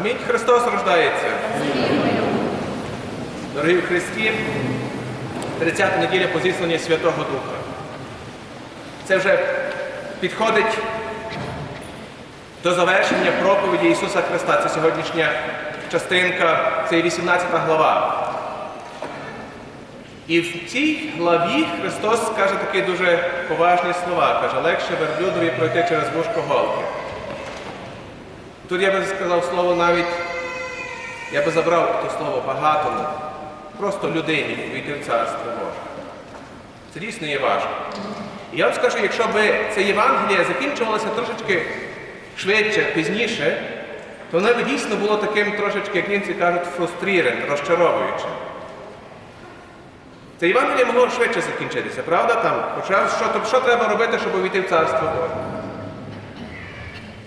Амінь. Христос рождається. Дорогі в Христі, 30 неділя по зісланні Святого Духа. Це вже підходить до завершення проповіді Ісуса Христа. Це сьогоднішня частинка, це є 18 глава. І в цій главі Христос каже такі дуже поважні слова. Каже, легше верблюдові пройти через вушко голки. Тут я би сказав слово навіть, я би забрав то слово багатому, просто людині війти в царство Боже. Це дійсно є важко. І я вам скажу, якщо б це Євангеліє закінчувалося трошечки швидше, пізніше, то воно б дійсно було таким трошечки, як німці кажуть, фрустрірен, розчаровуючим. Це Євангеліє могло швидше закінчитися, правда? Там, Хоча що, що треба робити, щоб увійти в царство Боже?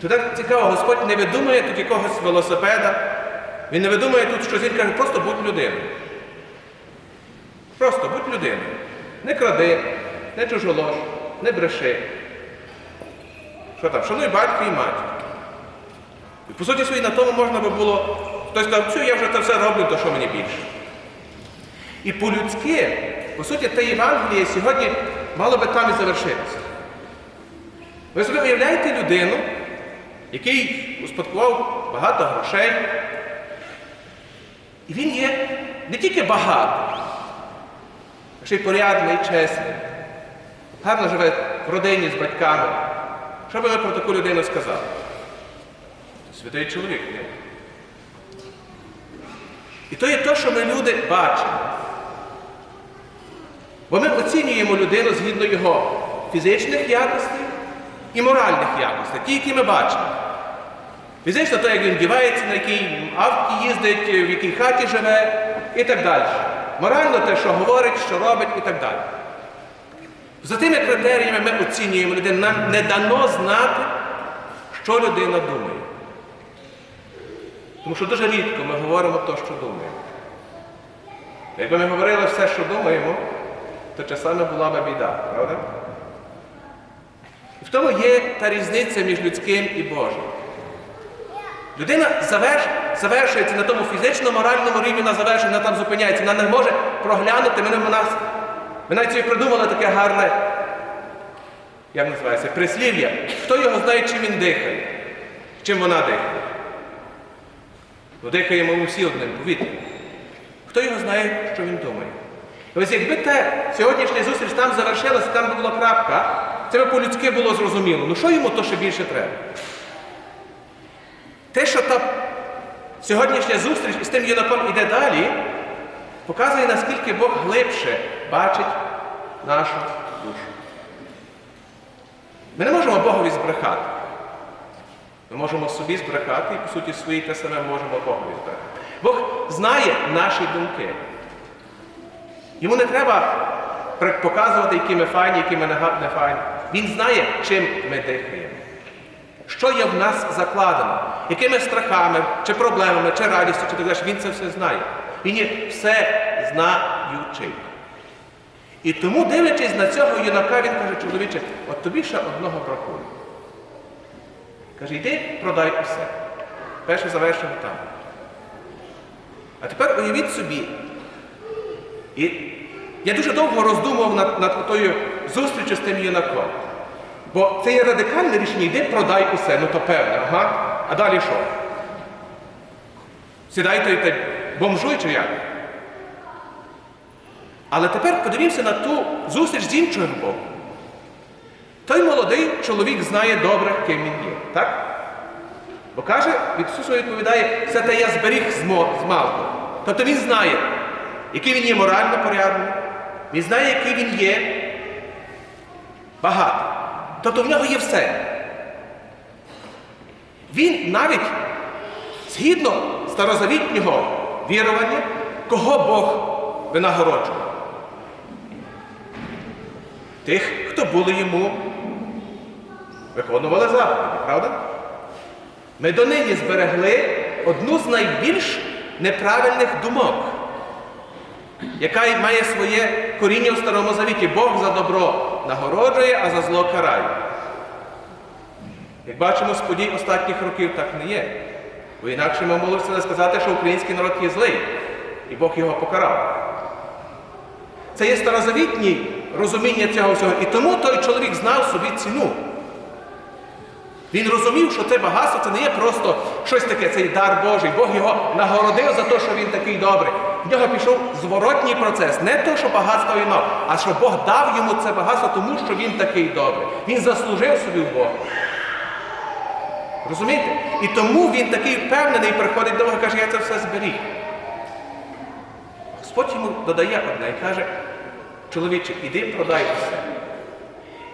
То цікаво, Господь не видумує тут якогось велосипеда, Він не видумує тут щось, він каже, просто будь людиною. Просто будь людиною. Не кради, не чужолож, не бреши. Що там? Шануй батька і матір. І по суті своїй на тому можна би було, хтось сказав, що я вже це все роблю, то що мені більше. І по-людськи, по суті, те Євангеліє сьогодні мало би там і завершитися. Ви собі уявляєте людину, який успадкував багато грошей, і він є не тільки багатий, ще й порядний, чесний, гарно живе в родині з батьками. Що би ми про таку людину сказали? Святий чоловік, ні? І то є те, що ми люди бачимо. Бо ми оцінюємо людину згідно його фізичних якостей і моральних якостей, ті, які ми бачимо. Фізично те, як він вдівається, на якій авті їздить, в якій хаті живе і так далі. Морально те, що говорить, що робить і так далі. За тими критеріями ми оцінюємо людину. Нам не дано знати, що людина думає. Тому що дуже рідко ми говоримо те, що думаємо. Якби ми говорили все, що думаємо, то часами була б біда, правда? Тому є та різниця між людським і Божим. Людина заверш... завершується на тому фізично-моральному рівні, вона завершує, вона там зупиняється, вона не може проглянути, ми, не- нас... ми навіть собі придумали таке гарне, як називається, прислів'я. Хто його знає, чим він дихає, чим вона дихає. Ну, дихаємо ми всі одним повітрям. Хто його знає, що він думає? Ось якби те сьогоднішня зустріч там завершилася, там була крапка, би по-людськи було зрозуміло. Ну що йому то ще більше треба? Те, що та сьогоднішня зустріч із тим юнаком іде далі, показує, наскільки Бог глибше бачить нашу душу. Ми не можемо Богові збрехати. Ми можемо собі збрехати і, по суті, свої те саме можемо Богові збрехати. Бог знає наші думки. Йому не треба показувати, які ми файні, які ми не файні. Він знає, чим ми дихаємо. Що є в нас закладено, якими страхами, чи проблемами, чи радістю, чи так далі. Він це все знає. Він є все знаючий. І тому, дивлячись на цього юнака, він каже, чоловіче, от тобі ще одного бракує. Каже, йди, продай усе. Перше завершимо там. А тепер уявіть собі. І я дуже довго роздумував над, над тою зустрічю з тим юнаком. Бо це є радикальне рішення, йди продай усе, ну то певне, ага. А далі що? Сідай той та бомжуй чи як? Але тепер подивімося на ту зустріч з іншого боку. Той молодий чоловік знає добре, ким він є, так? Бо каже, від відповідає, все те я зберіг з малку. Тобто він знає, який він є морально порядний, він знає, який він є багатий. Тобто в нього є все. Він навіть згідно старозавітнього вірування, кого Бог винагороджує? Тих, хто були йому, виконували заповіді, правда? Ми донині зберегли одну з найбільш неправильних думок, яка має своє коріння в Старому Завіті. Бог за добро нагороджує, а за зло карає. Як бачимо з подій останніх років, так не є. Бо інакше ми можемо сказати, що український народ є злий, і Бог його покарав. Це є старозавітнє розуміння цього всього. І тому той чоловік знав собі ціну. Він розумів, що це багатство це не є просто щось таке, цей дар Божий. Бог його нагородив за те, що він такий добрий. В нього пішов зворотній процес. Не те, що багатство він мав, а що Бог дав йому це багатство, тому що він такий добрий. Він заслужив собі в Бога. Розумієте? І тому він такий впевнений приходить до Бога і каже, я це все зберіг. Господь йому додає одне і каже, чоловіче, іди продай все.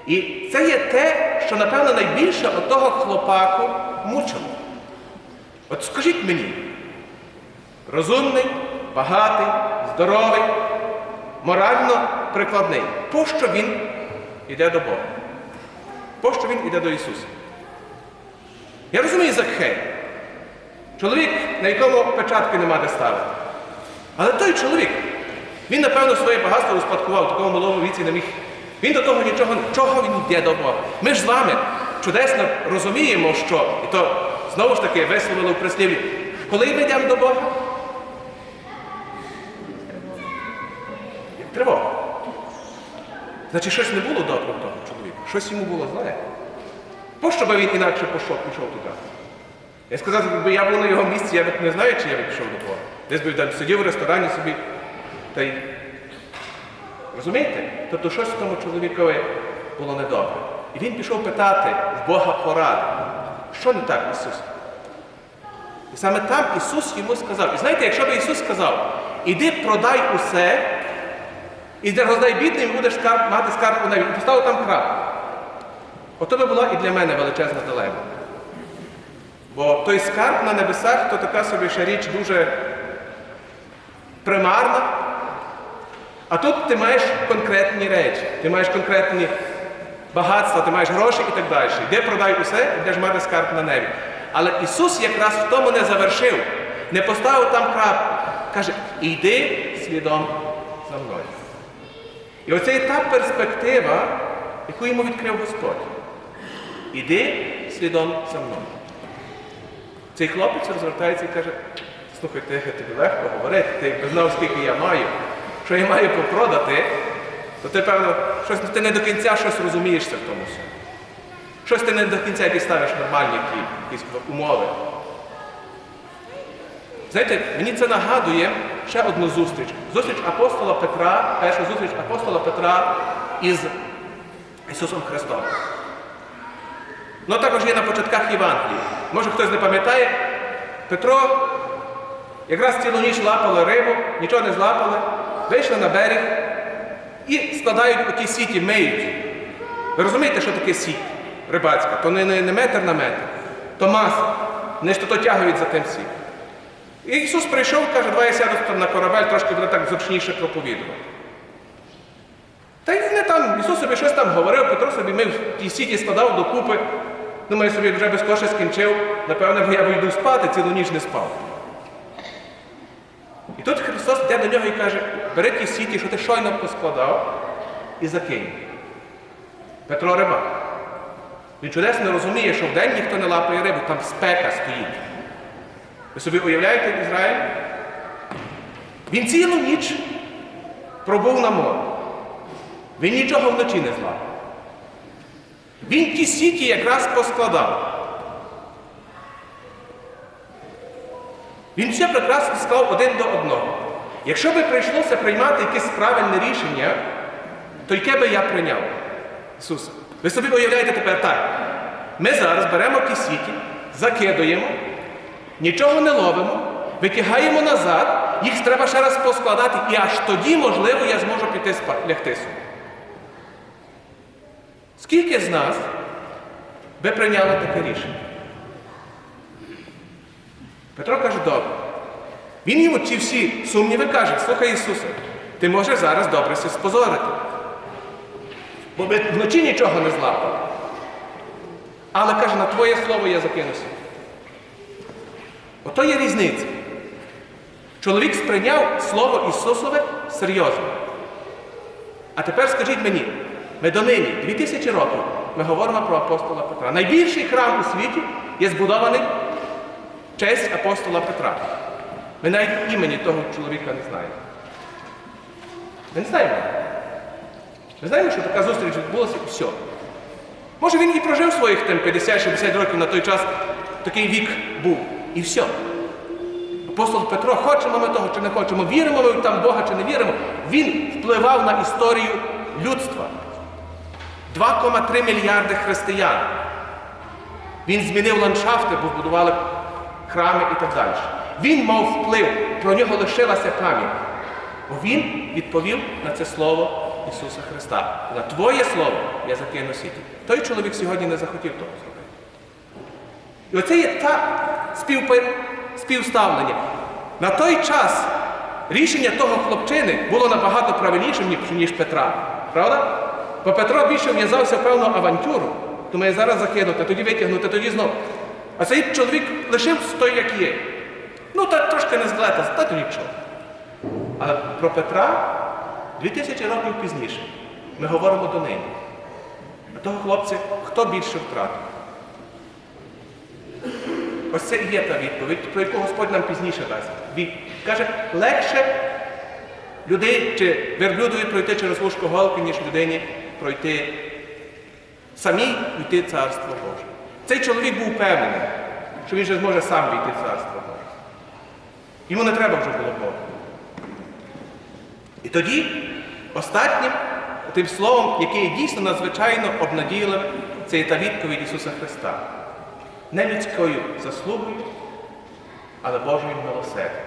І це є те, що, напевно, найбільше от того хлопаку мучило. От скажіть мені, розумний, багатий, здоровий, морально прикладний, пощо він йде до Бога? Пощо він йде до Ісуса? Я розумію Закхей. Чоловік, на якому печатки нема де ставити. Але той чоловік, він, напевно, своє багатство успадкував в такому малому віці не міг. Він до того нічого, чого він йде до Бога. Ми ж з вами чудесно розуміємо, що, і то знову ж таки висловили в прислів'ї, коли ми йдемо до Бога? Тривога. Значить, щось не було добре в того чоловіка, щось йому було зле. Пощо би він інакше пішов, пішов туди? Я сказав, якби я був на його місці, я не знаю, чи я б пішов до Бога. Десь би там сидів в ресторані собі та й. Розумієте? Тобто щось в тому чоловікові було недобре. І він пішов питати в Бога поради. Що не так, Ісус? І саме там Ісус йому сказав. І знаєте, якщо б Ісус сказав, іди продай усе, і роздай бідним, будеш скарб, мати скарб у небі. І поставив там крапку. Ото би була і для мене величезна дилема. Бо той скарб на небесах то така собі ще річ дуже примарна. А тут ти маєш конкретні речі, ти маєш конкретні багатства, ти маєш гроші і так далі. Де продай усе, і де ж мати скарб на небі. Але Ісус якраз в тому не завершив, не поставив там крапку. Каже, йди слідом за мною. І оце та перспектива, яку йому відкрив Господь. Іди слідом за мною. Цей хлопець розвертається і каже, слухай, ти тобі легко говорити, ти знав, скільки я маю, що я маю попродати, то ти, певно, щось, ти не до кінця щось розумієшся в тому всьому. Щось ти не до кінця якісь ставиш нормальні які, якісь умови. Знаєте, мені це нагадує ще одну зустріч. Зустріч апостола Петра, перша зустріч апостола Петра із Ісусом Христом. Ну також є на початках Євангелії. Може хтось не пам'ятає, Петро якраз цілу ніч лапали рибу, нічого не злапали, вийшли на берег і складають оті сіті, миють. Ви розумієте, що таке сіть рибацька? То не, не, не метр на метр, то маса. Вони ж то тягують за тим сіть. І Ісус прийшов каже, давай я сяду на корабель, трошки буде так зручніше проповідувати. Та й не там, Ісус собі щось там говорив, Петро собі мив ті сіті складав докупи. Думаю, собі вже без кошти скінчив, напевно, бо я вийду спати, цілу ніч не спав. І тут Христос йде до нього і каже, бери ті сіті, що ти щойно поскладав, і закинь. Петро рибак. Він чудесно розуміє, що вдень ніхто не лапає рибу, там спека стоїть. Ви собі уявляєте Ізраїль? Він цілу ніч пробув на морі. Він нічого вночі не злапав. Він ті сіті якраз поскладав. Він все прекрасно склав один до одного. Якщо би прийшлося приймати якесь правильне рішення, то яке би я прийняв? Ісуса. Ви собі уявляєте тепер так. Ми зараз беремо ті закидуємо, нічого не ловимо, витягаємо назад, їх треба ще раз поскладати, і аж тоді, можливо, я зможу піти лягти собі. Скільки з нас би прийняли таке рішення? Петро каже, добре. Він йому ці всі сумніви каже, слухай Ісусе, ти можеш зараз добре се спозорити. Бо ми вночі нічого не злапали. Але каже, на твоє слово я закинуся. Ото є різниця. Чоловік сприйняв слово Ісусове серйозно. А тепер скажіть мені, ми донині, 2000 років, ми говоримо про апостола Петра. Найбільший храм у світі є збудований честь апостола Петра. Ми навіть імені того чоловіка не знаємо. Ми не знаємо. Ми знаємо, що така зустріч відбулася і все. Може він і прожив своїх там 50-60 років на той час, такий вік був. І все. Апостол Петро, хочемо ми того чи не хочемо, віримо ми там Бога чи не віримо, він впливав на історію людства. 2,3 мільярди християн. Він змінив ландшафти, бо будували храми і так далі. Він мав вплив, про нього лишилася пам'ять. Бо він відповів на це слово Ісуса Христа. На Твоє слово я закину сіті. Той чоловік сьогодні не захотів того зробити. І оце є та співпи... співставлення. На той час рішення того хлопчини було набагато правильнішим, ніж- Петра. Правда? Бо Петро більше в'язався в певну авантюру, думає, зараз закинути, тоді витягнути, тоді знов. А цей чоловік лишив той, як є. Ну, та трошки не злета, та то нічого. Але про Петра 2000 років пізніше ми говоримо до нині. А того хлопця хто більше втратив? Ось це і є та відповідь, про яку Господь нам пізніше дасть. Він каже, легше людей чи верблюдові пройти через вушко голки, ніж людині пройти самій йти Царство Боже. Цей чоловік був певний, що він же зможе сам війти в Царство. Йому не треба вже було Бога. І тоді останнім тим словом, яке дійсно надзвичайно обнадійливе, це є та відповідь Ісуса Христа. Не людською заслугою, але Божою милосердям.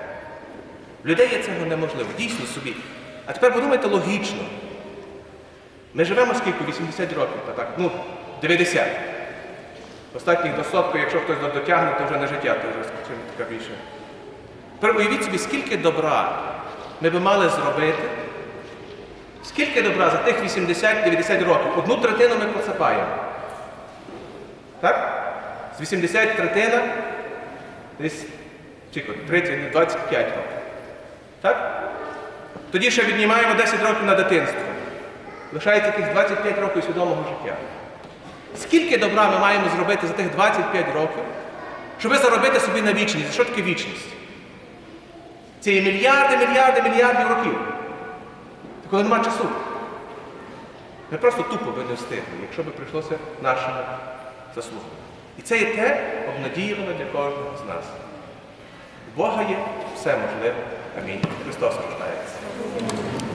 Людей є цього неможливо, дійсно собі. А тепер подумайте логічно. Ми живемо скільки? 80 років, та так, ну, 90. Останніх до сотку, якщо хтось дотягне, то вже не життя, то вже така більше. Тепер уявіть собі, скільки добра ми би мали зробити, скільки добра за тих 80-90 років. Одну третину ми посипаємо. Так? З 80 третина, десь чіко, 30, 25 років. Так? Тоді ще віднімаємо 10 років на дитинство. Лишається якихось 25 років свідомого життя. Скільки добра ми маємо зробити за тих 25 років, щоб заробити собі на вічність? Що таке вічність? Це є мільярди, мільярди, мільярдів років. Та коли нема часу. Ми просто тупо би не встигли, якщо би прийшлося нашими заслугами. І це є те обнадіюване для кожного з нас. У Бога є все можливе. Амінь. Христос рождає.